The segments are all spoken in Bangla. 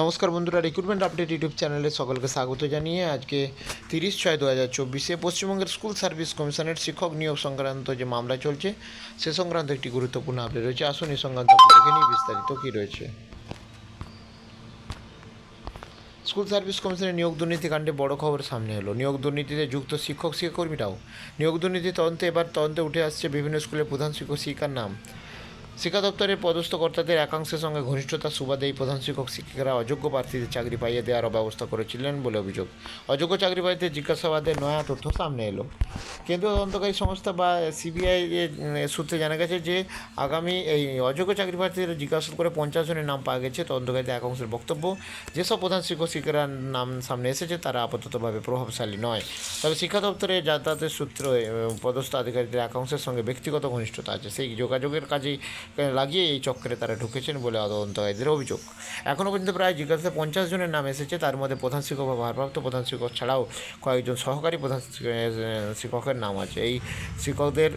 নমস্কার বন্ধুরা রিক্রুটমেন্ট আপডেট ইউটিউব চ্যানেলে সকলকে স্বাগত জানিয়ে আজকে তিরিশ ছয় দু হাজার চব্বিশে পশ্চিমবঙ্গের স্কুল সার্ভিস কমিশনের শিক্ষক নিয়োগ সংক্রান্ত যে মামলা চলছে, সে সংক্রান্ত একটি গুরুত্বপূর্ণ আপডেট রয়েছে। আসুন এই সংক্রান্ত দেখে নিই, বিস্তারিত কী রয়েছে। স্কুল সার্ভিস কমিশনের নিয়োগ দুর্নীতি কাণ্ডে বড় খবর সামনে এলো। নিয়োগ দুর্নীতিতে যুক্ত শিক্ষক শিক্ষাকর্মীরাও নিয়োগ দুর্নীতি তদন্তে এবার তদন্তে উঠে আসছে বিভিন্ন স্কুলের প্রধান শিক্ষক শিক্ষার নাম। শিক্ষা দপ্তরের পদস্থ কর্তাদের একাংশের সঙ্গে ঘনিষ্ঠতার সুবাদে এই প্রধান শিক্ষক, শিক্ষিকারা অযোগ্য প্রার্থীদের চাকরি পাইয়ে দেওয়ার ব্যবস্থা করেছিলেন বলে অভিযোগ। অযোগ্য চাকরি পাইতে জিজ্ঞাসাবাদে নয়া তথ্য সামনে এলো। কেন্দ্রীয় তদন্তকারী সংস্থা বা সিবিআই সূত্রে জানা গেছে যে আগামী এই অযোগ্য চাকরি প্রার্থীদের জিজ্ঞাসা করে পঞ্চাশ জনের নাম পাওয়া গেছে তদন্তকারীদের এক অংশের বক্তব্য। যেসব প্রধান শিক্ষক শিক্ষিকার নাম সামনে এসেছে তারা আপাততভাবে প্রভাবশালী নয়। তবে শিক্ষা দপ্তরে যাতায়াতের সূত্রে পদস্থ আধিকারিকদের এক অংশের সঙ্গে ব্যক্তিগত ঘনিষ্ঠতা আছে। সেই যোগাযোগের আহ, লাগিয়ে এই চক্রে তারা ঢুকেছেন বলে তদন্তকারীদের অভিযোগ। এখনও পর্যন্ত প্রায় জিজ্ঞাসা পঞ্চাশ জনের নাম এসেছে। তার মধ্যে প্রধান শিক্ষক বা ভারপ্রাপ্ত প্রধান শিক্ষক ছাড়াও কয়েকজন সহকারী প্রধান শিক- আহ, নাম আছে। এই শিক্ষকদের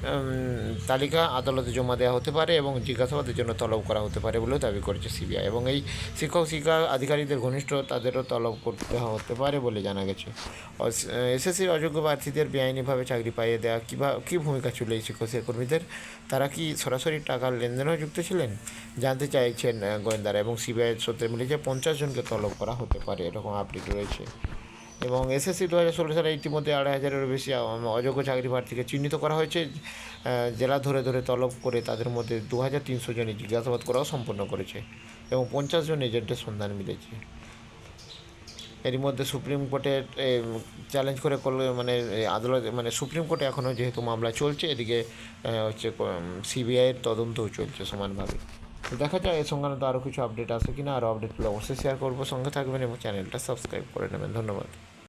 তালিকা আদালতে জমা দেওয়া হতে পারে এবং জিজ্ঞাসাবাদের জন্য তলব করা হতে পারে বলেও দাবি করেছে সিবিআই এবং এই শিক্ষক শিক্ষা আধিকারিকদের ঘনিষ্ঠ তাদেরও তলব করতে হতে পারে বলে জানা গেছে। এসএসসির অযোগ্য প্রার্থীদের বেআইনিভাবে চাকরি পাইয়ে দেওয়া কিবা কী ভূমিকা ছিল এই শিক্ষক কর্মীদের তারা কি সরাসরি টাকার লেনদেনেও যুক্ত ছিলেন? জানতে চাইছেন গোয়েন্দারা এবং সিবিআই সূত্রে মিলেছে পঞ্চাশ জনকে তলব করা হতে পারে এরকম আপডেট রয়েছে। এবং এসএসসি দু হাজার ষোলো সালে ইতিমধ্যে আড়াই হাজারেরও বেশি অযোগ্য চাকরি প্রার্থীকে চিহ্নিত করা হয়েছে। জেলা ধরে ধরে তলব করে তাদের মধ্যে দু হাজার তিনশো জনই জিজ্ঞাসাবাদ করাও সম্পন্ন করেছে এবং পঞ্চাশ জন এজেন্টের সন্ধান মিলেছে। এরই মধ্যে সুপ্রিম কোর্টে চ্যালেঞ্জ করে করলে মানে আদালত মানে সুপ্রিম কোর্টে এখনও যেহেতু মামলা চলছে, এদিকে হচ্ছে সিবিআইয়ের তদন্তও চলছে সমানভাবে। তো দেখা যায় এ সংক্রান্ত আরও কিছু আপডেট আসে কিনা আরও আপডেটগুলো অবশ্যই শেয়ার করব। সঙ্গে থাকবেন এবং চ্যানেলটা সাবস্ক্রাইব করে নেবেন। ধন্যবাদ।